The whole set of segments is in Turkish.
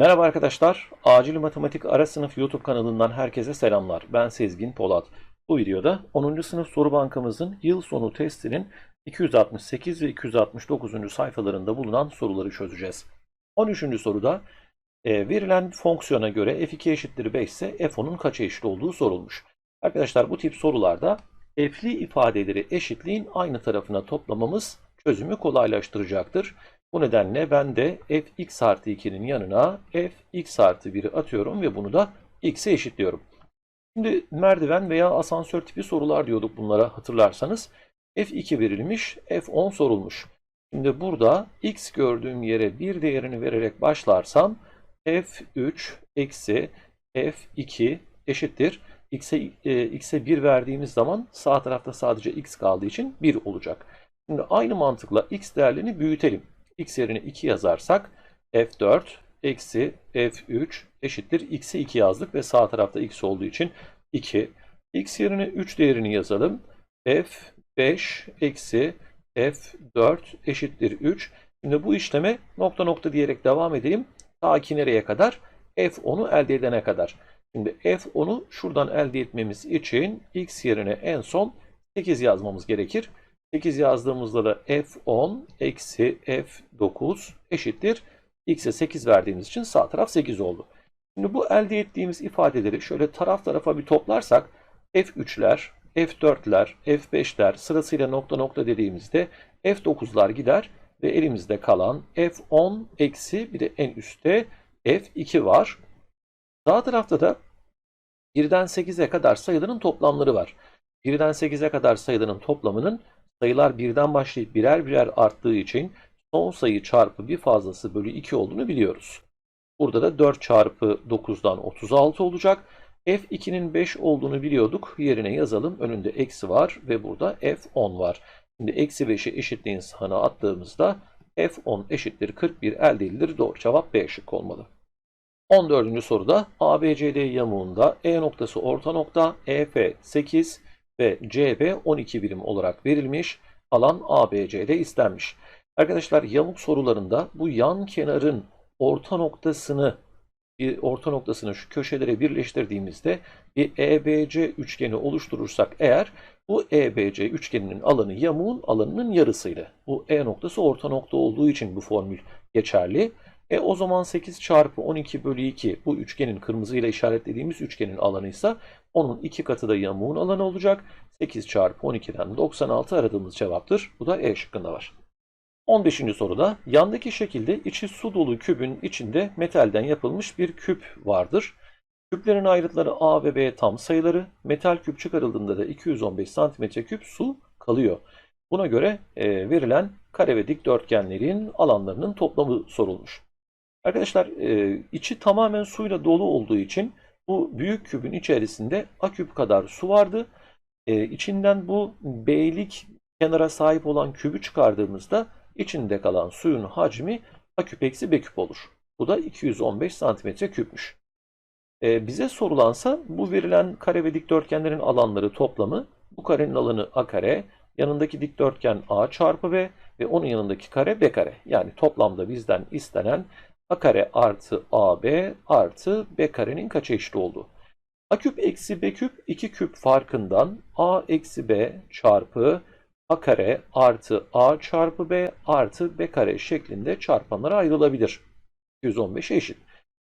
Merhaba arkadaşlar, Acil Matematik Ara Sınıf YouTube kanalından herkese selamlar. Ben Sezgin Polat. Bu videoda 10. sınıf soru bankamızın yıl sonu testinin 268 ve 269. sayfalarında bulunan soruları çözeceğiz. 13. soruda e, verilen fonksiyona göre f2 eşittir 5 ise f10'un kaça eşit olduğu sorulmuş. Arkadaşlar bu tip sorularda f'li ifadeleri eşitliğin aynı tarafına toplamamız çözümü kolaylaştıracaktır. Bu nedenle ben de fx artı 2'nin yanına fx artı 1'i atıyorum ve bunu da x'e eşitliyorum. Şimdi merdiven veya asansör tipi sorular diyorduk bunlara hatırlarsanız. f2 verilmiş, f10 sorulmuş. Şimdi burada x gördüğüm yere bir değerini vererek başlarsam f3 eksi f2 eşittir. x'e e, x'e 1 verdiğimiz zaman sağ tarafta sadece x kaldığı için 1 olacak. Şimdi aynı mantıkla x değerlerini büyütelim x yerine 2 yazarsak f4 eksi f3 eşittir. x'e 2 yazdık ve sağ tarafta x olduğu için 2. x yerine 3 değerini yazalım. f5 eksi f4 eşittir 3. Şimdi bu işleme nokta nokta diyerek devam edeyim. Ta ki nereye kadar? f10'u elde edene kadar. Şimdi f10'u şuradan elde etmemiz için x yerine en son 8 yazmamız gerekir. 8 yazdığımızda da f10 eksi f9 eşittir. x'e 8 verdiğimiz için sağ taraf 8 oldu. Şimdi bu elde ettiğimiz ifadeleri şöyle taraf tarafa bir toplarsak f3'ler, f4'ler, f5'ler sırasıyla nokta nokta dediğimizde f9'lar gider ve elimizde kalan f10 eksi bir de en üstte f2 var. Sağ tarafta da 1'den 8'e kadar sayıların toplamları var. 1'den 8'e kadar sayıların toplamının sayılar birden başlayıp birer birer arttığı için son sayı çarpı bir fazlası bölü 2 olduğunu biliyoruz. Burada da 4 çarpı 9'dan 36 olacak. F2'nin 5 olduğunu biliyorduk. Yerine yazalım. Önünde eksi var ve burada F10 var. Şimdi eksi 5'i eşitliğin sahına attığımızda F10 eşittir 41 elde edilir. Doğru cevap B şıkkı olmalı. 14. soruda ABCD yamuğunda E noktası orta nokta, EF 8, ve CB 12 birim olarak verilmiş. Alan ABCD istenmiş. Arkadaşlar yamuk sorularında bu yan kenarın orta noktasını bir orta noktasını şu köşelere birleştirdiğimizde bir EBC üçgeni oluşturursak eğer bu EBC üçgeninin alanı yamuğun alanının yarısıydı. Bu E noktası orta nokta olduğu için bu formül geçerli. E o zaman 8 çarpı 12 bölü 2 bu üçgenin kırmızıyla işaretlediğimiz üçgenin alanıysa onun iki katı da yamuğun alanı olacak. 8 çarpı 12'den 96 aradığımız cevaptır. Bu da E şıkkında var. 15. soruda yandaki şekilde içi su dolu kübün içinde metalden yapılmış bir küp vardır. Küplerin ayrıtları A ve B tam sayıları. Metal küp çıkarıldığında da 215 cm küp su kalıyor. Buna göre e, verilen kare ve dikdörtgenlerin alanlarının toplamı sorulmuş. Arkadaşlar e, içi tamamen suyla dolu olduğu için bu büyük kübün içerisinde A kadar su vardı. E, içinden bu B'lik kenara sahip olan kübü çıkardığımızda içinde kalan suyun hacmi A küp eksi B küp olur. Bu da 215 santimetre küpmüş. E, bize sorulansa bu verilen kare ve dikdörtgenlerin alanları toplamı bu karenin alanı A kare, yanındaki dikdörtgen A çarpı B ve onun yanındaki kare B kare. Yani toplamda bizden istenen a kare artı ab artı b karenin kaça eşit olduğu. a küp eksi b küp 2 küp farkından a eksi b çarpı a kare artı a çarpı b artı b kare şeklinde çarpanlara ayrılabilir. 215 eşit.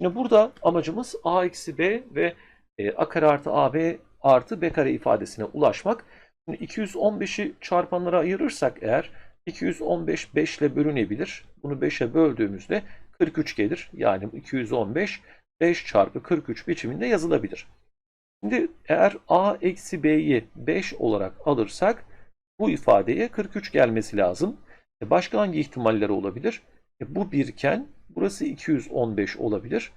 Şimdi burada amacımız a eksi b ve e, a kare artı ab artı b kare ifadesine ulaşmak. Şimdi 215'i çarpanlara ayırırsak eğer 215 5 ile bölünebilir. Bunu 5'e böldüğümüzde 43 gelir. Yani 215 5 çarpı 43 biçiminde yazılabilir. Şimdi eğer a eksi b'yi 5 olarak alırsak bu ifadeye 43 gelmesi lazım. E başka hangi ihtimaller olabilir? E bu birken burası 215 olabilir.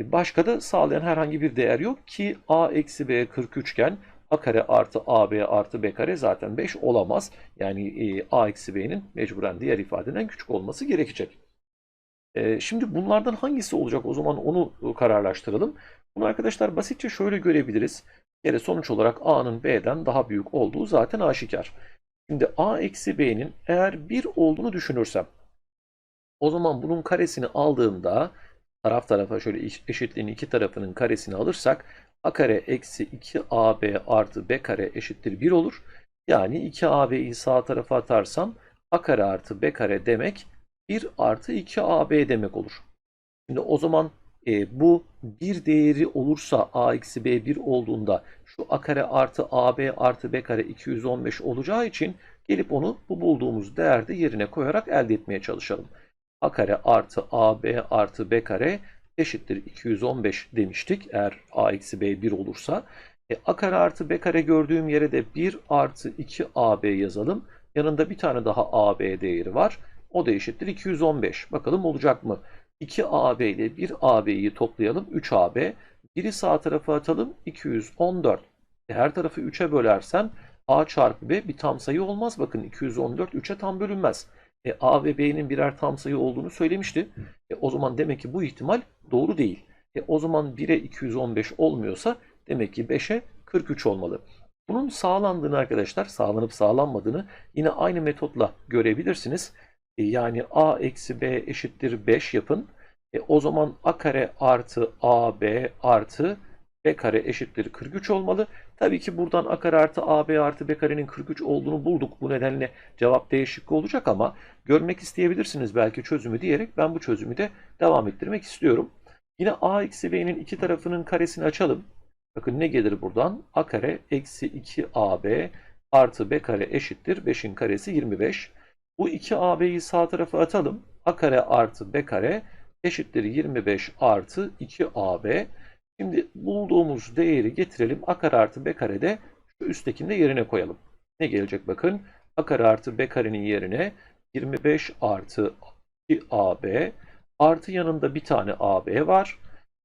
E başka da sağlayan herhangi bir değer yok ki a eksi b 43 iken a kare artı ab artı b kare zaten 5 olamaz. Yani e, a eksi b'nin mecburen diğer ifadeden küçük olması gerekecek. Şimdi bunlardan hangisi olacak o zaman onu kararlaştıralım. Bunu arkadaşlar basitçe şöyle görebiliriz. Yani sonuç olarak a'nın b'den daha büyük olduğu zaten aşikar. Şimdi a eksi b'nin eğer 1 olduğunu düşünürsem o zaman bunun karesini aldığımda taraf tarafa şöyle eş- eşitliğin iki tarafının karesini alırsak a kare eksi 2ab artı b kare eşittir 1 olur. Yani 2ab'yi sağ tarafa atarsam a kare artı b kare demek 1 artı 2ab demek olur. Şimdi o zaman e, bu bir değeri olursa a eksi b 1 olduğunda şu a kare artı ab artı b kare 215 olacağı için gelip onu bu bulduğumuz değerde yerine koyarak elde etmeye çalışalım. a kare artı ab artı b kare eşittir 215 demiştik eğer a eksi b 1 olursa. E, a kare artı b kare gördüğüm yere de 1 artı 2ab yazalım. Yanında bir tane daha ab değeri var. O da eşittir 215. Bakalım olacak mı? 2AB ile 1AB'yi toplayalım. 3AB. Biri sağ tarafa atalım. 214. E, Her tarafı 3'e bölersen A çarpı B bir tam sayı olmaz. Bakın 214 3'e tam bölünmez. E, A ve B'nin birer tam sayı olduğunu söylemişti. E, o zaman demek ki bu ihtimal doğru değil. E, o zaman 1'e 215 olmuyorsa demek ki 5'e 43 olmalı. Bunun sağlandığını arkadaşlar, sağlanıp sağlanmadığını yine aynı metotla görebilirsiniz. E, Yani a eksi b eşittir 5 yapın. E, o zaman a kare artı ab artı b kare eşittir 43 olmalı. Tabii ki buradan a kare artı ab artı b karenin 43 olduğunu bulduk. Bu nedenle cevap değişik olacak ama görmek isteyebilirsiniz belki çözümü diyerek ben bu çözümü de devam ettirmek istiyorum. Yine a eksi b'nin iki tarafının karesini açalım. Bakın ne gelir buradan? a kare eksi 2ab artı b kare eşittir 5'in karesi 25. Bu 2AB'yi sağ tarafa atalım. A kare artı B kare eşittir 25 artı 2AB. Şimdi bulduğumuz değeri getirelim. A kare artı B kare de şu üsttekini yerine koyalım. Ne gelecek bakın. A kare artı B karenin yerine 25 artı 2AB artı yanında bir tane AB var.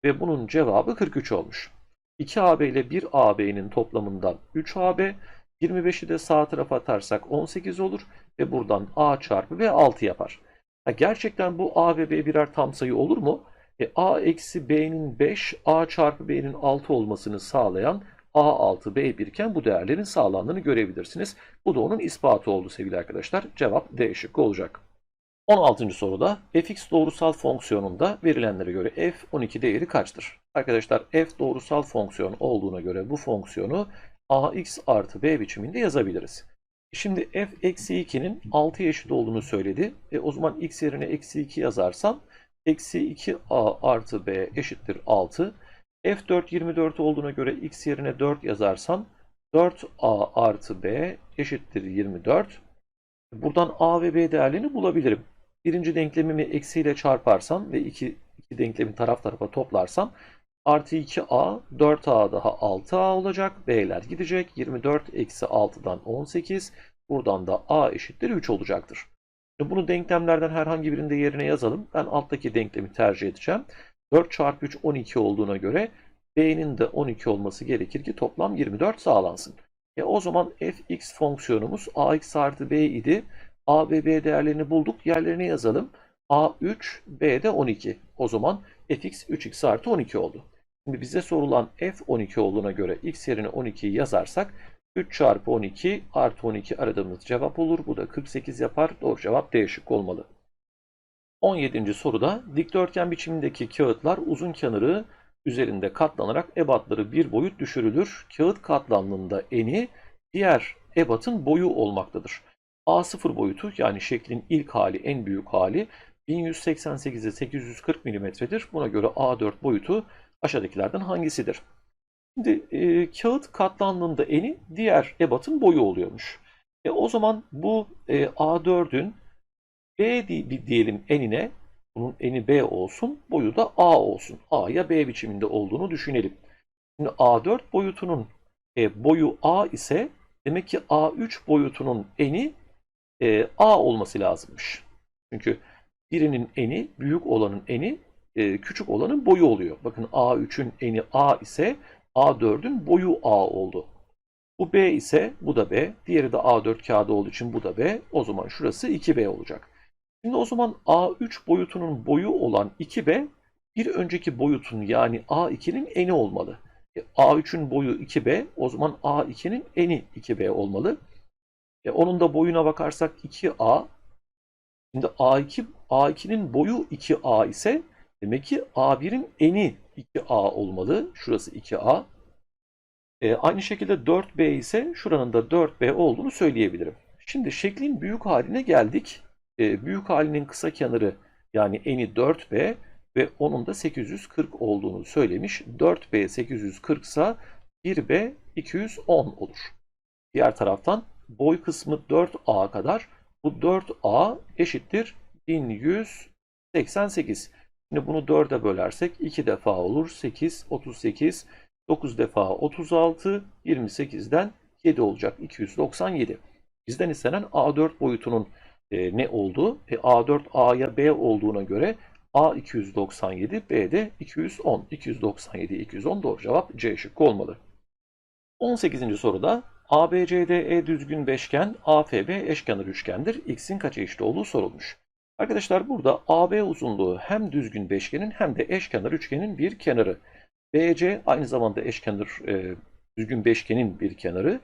Ve bunun cevabı 43 olmuş. 2AB ile 1AB'nin toplamından 3AB. 25'i de sağ tarafa atarsak 18 olur ve buradan a çarpı b 6 yapar. Ha, gerçekten bu a ve b birer tam sayı olur mu? E, a eksi b'nin 5, a çarpı b'nin 6 olmasını sağlayan a6, b1 iken bu değerlerin sağlandığını görebilirsiniz. Bu da onun ispatı oldu sevgili arkadaşlar. Cevap D şıkkı olacak. 16. soruda fx doğrusal fonksiyonunda verilenlere göre f12 değeri kaçtır? Arkadaşlar f doğrusal fonksiyon olduğuna göre bu fonksiyonu ax artı b biçiminde yazabiliriz. Şimdi f eksi 2'nin 6'ya eşit olduğunu söyledi. E, o zaman x yerine eksi 2 yazarsam eksi 2a artı b eşittir 6. f4 24 olduğuna göre x yerine 4 yazarsam 4a artı b eşittir 24. Buradan a ve b değerlerini bulabilirim. Birinci denklemimi eksiyle çarparsam ve iki, iki denklemi taraf tarafa toplarsam artı 2a 4a daha 6a olacak. b'ler gidecek. 24 eksi 6'dan 18. Buradan da a eşittir 3 olacaktır. Şimdi bunu denklemlerden herhangi birinde yerine yazalım. Ben alttaki denklemi tercih edeceğim. 4 çarpı 3 12 olduğuna göre b'nin de 12 olması gerekir ki toplam 24 sağlansın. E o zaman fx fonksiyonumuz ax artı b idi. a ve b değerlerini bulduk. Yerlerine yazalım. a 3, b de 12. O zaman fx 3x artı 12 oldu. Şimdi bize sorulan f 12 olduğuna göre x yerine 12'yi yazarsak 3 çarpı 12 artı 12 aradığımız cevap olur. Bu da 48 yapar. Doğru cevap D şıkkı olmalı. 17. soruda dikdörtgen biçimindeki kağıtlar uzun kenarı üzerinde katlanarak ebatları bir boyut düşürülür. Kağıt katlandığında eni diğer ebatın boyu olmaktadır. A0 boyutu yani şeklin ilk hali en büyük hali 1188'e 840 mm'dir. Buna göre A4 boyutu aşağıdakilerden hangisidir? Şimdi e, kağıt katlandığında eni diğer ebatın boyu oluyormuş. E, o zaman bu e, A4'ün B di- diyelim enine, bunun eni B olsun, boyu da A olsun. A ya B biçiminde olduğunu düşünelim. Şimdi A4 boyutunun e, boyu A ise demek ki A3 boyutunun eni e, A olması lazımmış. Çünkü birinin eni, büyük olanın eni e, küçük olanın boyu oluyor. Bakın A3'ün eni A ise A4'ün boyu A oldu. Bu B ise bu da B. Diğeri de A4 kağıdı olduğu için bu da B. O zaman şurası 2B olacak. Şimdi o zaman A3 boyutunun boyu olan 2B bir önceki boyutun yani A2'nin eni olmalı. E, A3'ün boyu 2B o zaman A2'nin eni 2B olmalı. E, onun da boyuna bakarsak 2A. Şimdi A2 A2'nin boyu 2A ise Demek ki A1'in eni 2A olmalı. Şurası 2A. E, aynı şekilde 4B ise şuranın da 4B olduğunu söyleyebilirim. Şimdi şeklin büyük haline geldik. E, büyük halinin kısa kenarı yani eni 4B ve onun da 840 olduğunu söylemiş. 4B 840 ise 1B 210 olur. Diğer taraftan boy kısmı 4A kadar. Bu 4A eşittir 1188. Şimdi bunu 4'e bölersek 2 defa olur. 8, 38, 9 defa 36, 28'den 7 olacak. 297. Bizden istenen A4 boyutunun e, ne olduğu? E, A4 A'ya B olduğuna göre A 297, B de 210. 297, 210 doğru cevap C şıkkı olmalı. 18. soruda ABCDE düzgün beşgen, AFB eşkenar üçgendir. X'in kaça eşit olduğu sorulmuş. Arkadaşlar burada AB uzunluğu hem düzgün beşgenin hem de eşkenar üçgenin bir kenarı. BC aynı zamanda eşkenar e, düzgün beşgenin bir kenarı.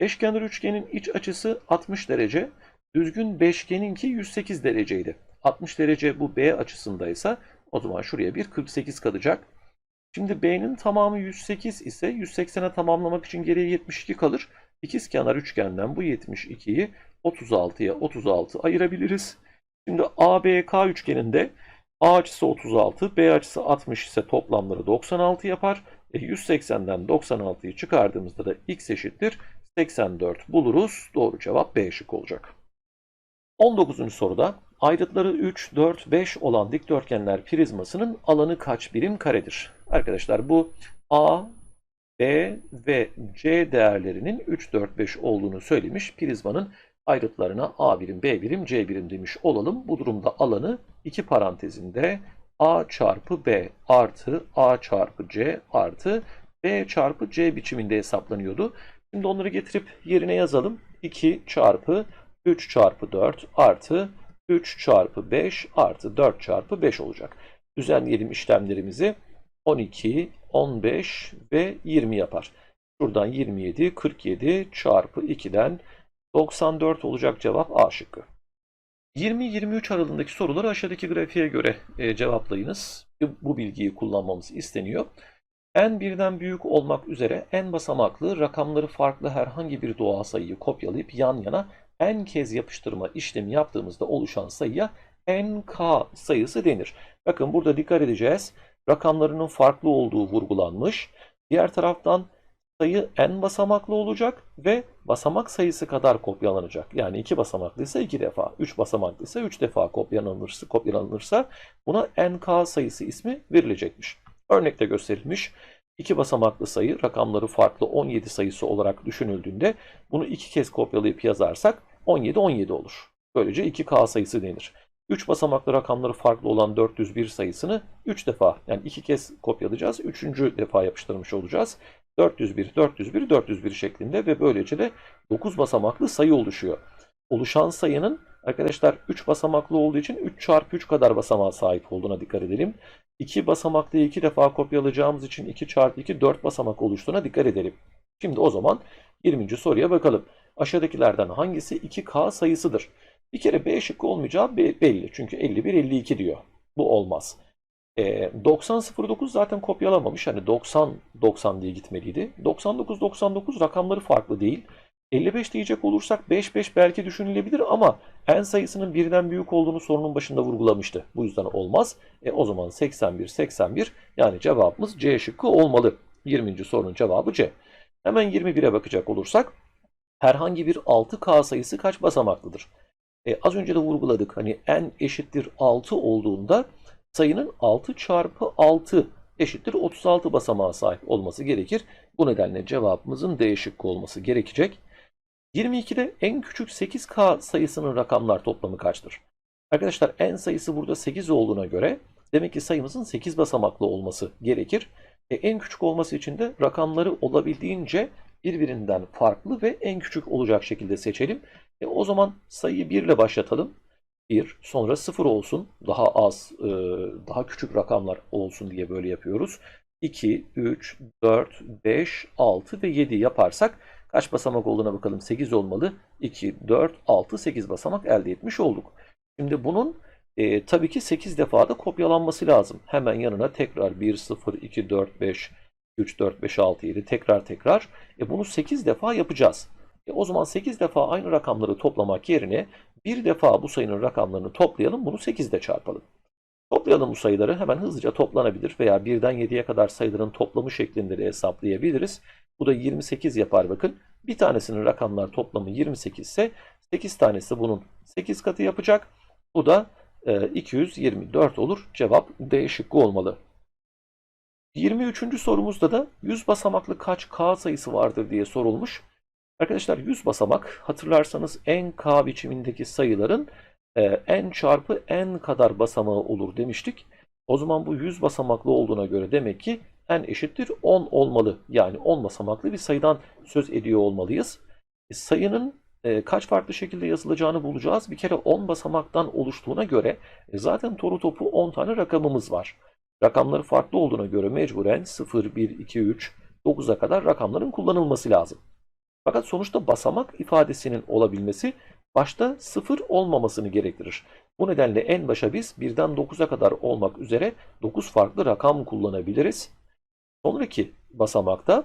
Eşkenar üçgenin iç açısı 60 derece, düzgün beşgeninki 108 dereceydi. 60 derece bu B açısındaysa o zaman şuraya bir 48 kalacak. Şimdi B'nin tamamı 108 ise 180'e tamamlamak için geriye 72 kalır. İkizkenar üçgenden bu 72'yi 36'ya 36 ayırabiliriz. Şimdi ABK üçgeninde A açısı 36, B açısı 60 ise toplamları 96 yapar. E 180'den 96'yı çıkardığımızda da x eşittir 84 buluruz. Doğru cevap B şık olacak. 19. soruda ayrıtları 3, 4, 5 olan dikdörtgenler prizmasının alanı kaç birim karedir? Arkadaşlar bu A, B ve C değerlerinin 3, 4, 5 olduğunu söylemiş. Prizmanın ayrıtlarına A birim, B birim, C birim demiş olalım. Bu durumda alanı iki parantezinde A çarpı B artı A çarpı C artı B çarpı C biçiminde hesaplanıyordu. Şimdi onları getirip yerine yazalım. 2 çarpı 3 çarpı 4 artı 3 çarpı 5 artı 4 çarpı 5 olacak. Düzenleyelim işlemlerimizi. 12, 15 ve 20 yapar. Şuradan 27, 47 çarpı 2'den 94 olacak cevap A şıkkı. 20-23 aralığındaki soruları aşağıdaki grafiğe göre e, cevaplayınız. Bu bilgiyi kullanmamız isteniyor. n birden büyük olmak üzere n basamaklı rakamları farklı herhangi bir doğal sayıyı kopyalayıp yan yana n kez yapıştırma işlemi yaptığımızda oluşan sayıya nk sayısı denir. Bakın burada dikkat edeceğiz. Rakamlarının farklı olduğu vurgulanmış. Diğer taraftan sayı n basamaklı olacak ve basamak sayısı kadar kopyalanacak. Yani 2 basamaklıysa 2 defa, 3 basamaklıysa 3 defa kopyalanırsa, kopyalanırsa buna nk sayısı ismi verilecekmiş. Örnekte gösterilmiş 2 basamaklı sayı rakamları farklı 17 sayısı olarak düşünüldüğünde bunu 2 kez kopyalayıp yazarsak 17 17 olur. Böylece 2k sayısı denir. 3 basamaklı rakamları farklı olan 401 sayısını 3 defa yani 2 kez kopyalayacağız. 3. defa yapıştırmış olacağız. 401, 401, 401 şeklinde ve böylece de 9 basamaklı sayı oluşuyor. Oluşan sayının arkadaşlar 3 basamaklı olduğu için 3 çarpı 3 kadar basamağa sahip olduğuna dikkat edelim. 2 basamaklı 2 defa kopyalayacağımız için 2 çarpı 2 4 basamak oluştuğuna dikkat edelim. Şimdi o zaman 20. soruya bakalım. Aşağıdakilerden hangisi 2K sayısıdır? Bir kere B şıkkı olmayacağı belli. Çünkü 51, 52 diyor. Bu olmaz. E, 90-09 zaten kopyalamamış. Hani 90-90 diye gitmeliydi. 99-99 rakamları farklı değil. 55 diyecek olursak 5-5 belki düşünülebilir ama n sayısının birden büyük olduğunu sorunun başında vurgulamıştı. Bu yüzden olmaz. E, o zaman 81-81 yani cevabımız C şıkkı olmalı. 20. sorunun cevabı C. Hemen 21'e bakacak olursak herhangi bir 6K sayısı kaç basamaklıdır? E, az önce de vurguladık. Hani n eşittir 6 olduğunda sayının 6 çarpı 6 eşittir 36 basamağa sahip olması gerekir. Bu nedenle cevabımızın D şıkkı olması gerekecek. 22'de en küçük 8K sayısının rakamlar toplamı kaçtır? Arkadaşlar n sayısı burada 8 olduğuna göre demek ki sayımızın 8 basamaklı olması gerekir. E, en küçük olması için de rakamları olabildiğince birbirinden farklı ve en küçük olacak şekilde seçelim. E, o zaman sayıyı 1 ile başlatalım. 1 sonra 0 olsun daha az e, daha küçük rakamlar olsun diye böyle yapıyoruz. 2, 3, 4, 5, 6 ve 7 yaparsak kaç basamak olduğuna bakalım. 8 olmalı. 2, 4, 6, 8 basamak elde etmiş olduk. Şimdi bunun E, tabii ki 8 defa da kopyalanması lazım. Hemen yanına tekrar 1, 0, 2, 4, 5, 3, 4, 5, 6, 7 tekrar tekrar. E, bunu 8 defa yapacağız. E, o zaman 8 defa aynı rakamları toplamak yerine bir defa bu sayının rakamlarını toplayalım. Bunu 8 ile çarpalım. Toplayalım bu sayıları hemen hızlıca toplanabilir veya 1'den 7'ye kadar sayıların toplamı şeklinde de hesaplayabiliriz. Bu da 28 yapar bakın. Bir tanesinin rakamlar toplamı 28 ise 8 tanesi bunun 8 katı yapacak. Bu da e, 224 olur. Cevap D şıkkı olmalı. 23. sorumuzda da 100 basamaklı kaç K sayısı vardır diye sorulmuş. Arkadaşlar 100 basamak hatırlarsanız en K biçimindeki sayıların e, n çarpı n kadar basamağı olur demiştik. O zaman bu 100 basamaklı olduğuna göre demek ki n eşittir 10 olmalı. Yani 10 basamaklı bir sayıdan söz ediyor olmalıyız. E, sayının e, kaç farklı şekilde yazılacağını bulacağız. Bir kere 10 basamaktan oluştuğuna göre zaten toru topu 10 tane rakamımız var. Rakamları farklı olduğuna göre mecburen 0, 1, 2, 3, 9'a kadar rakamların kullanılması lazım. Fakat sonuçta basamak ifadesinin olabilmesi başta 0 olmamasını gerektirir. Bu nedenle en başa biz 1'den 9'a kadar olmak üzere 9 farklı rakam kullanabiliriz. Sonraki basamakta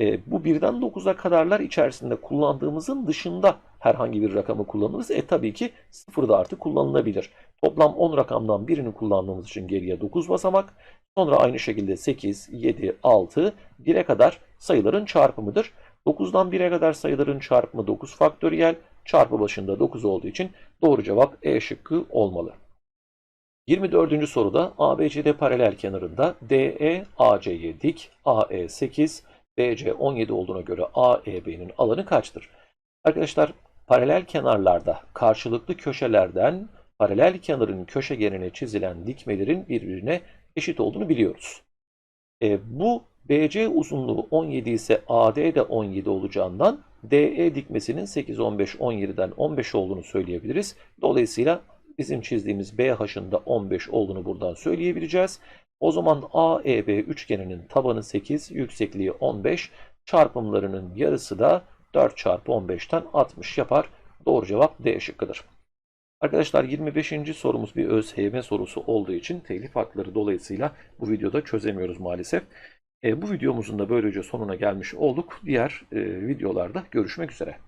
e, bu 1'den 9'a kadarlar içerisinde kullandığımızın dışında herhangi bir rakamı kullanırız. E tabii ki 0 da artık kullanılabilir. Toplam 10 rakamdan birini kullandığımız için geriye 9 basamak. Sonra aynı şekilde 8, 7, 6, 1'e kadar sayıların çarpımıdır. 9'dan 1'e kadar sayıların çarpımı 9 faktöriyel. Çarpı başında 9 olduğu için doğru cevap E şıkkı olmalı. 24. soruda ABCD paralel kenarında DE AC'ye dik, AE 8, BC 17 olduğuna göre AEB'nin alanı kaçtır? Arkadaşlar paralel kenarlarda karşılıklı köşelerden paralel kenarın köşegenine çizilen dikmelerin birbirine eşit olduğunu biliyoruz. E, bu BC uzunluğu 17 ise AD de 17 olacağından DE dikmesinin 8, 15, 17'den 15 olduğunu söyleyebiliriz. Dolayısıyla bizim çizdiğimiz BH'ın da 15 olduğunu buradan söyleyebileceğiz. O zaman AEB üçgeninin tabanı 8, yüksekliği 15, çarpımlarının yarısı da 4 çarpı 15'ten 60 yapar. Doğru cevap D şıkkıdır. Arkadaşlar 25. sorumuz bir ÖSYM sorusu olduğu için telif hakları dolayısıyla bu videoda çözemiyoruz maalesef. E, bu videomuzun da böylece sonuna gelmiş olduk. Diğer e, videolarda görüşmek üzere.